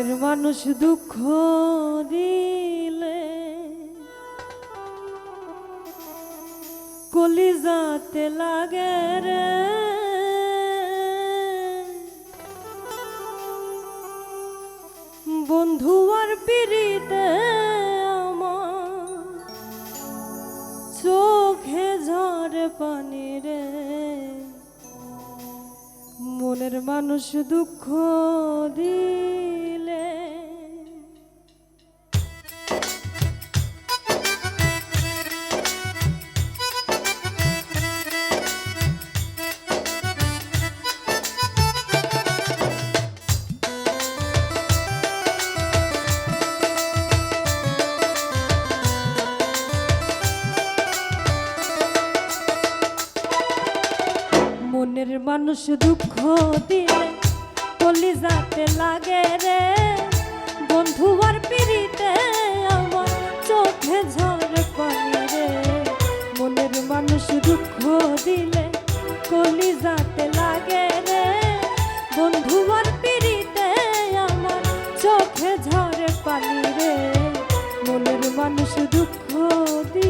মনের মানুষ দুঃখ দিলে কলিজাতে লাগে রে। বন্ধু আর পিড়িতে চোখে ঝরে পানি রে। মনের মানুষ দুঃখ দিলে মানুষ দুঃখ দিলে কলিজাতে লাগে রে। বন্ধু আর পিড়িতে আমার চোখে ঝড় পানি রে। মনের মানুষ দুঃখ দিলে কলি যাতে লাগে রে। বন্ধু আর পিড়িতে আমার চোখে ঝড় পানি রে। মনের মানুষ দুঃখ দিলে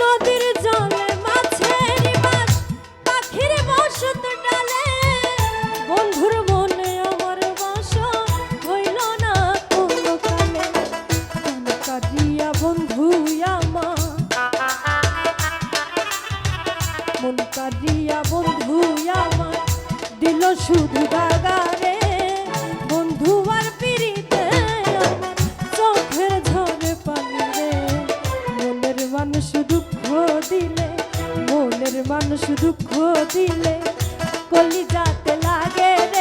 নদীর জলে মানুষ দুঃখ দিলে কলিজাতে লাগে রে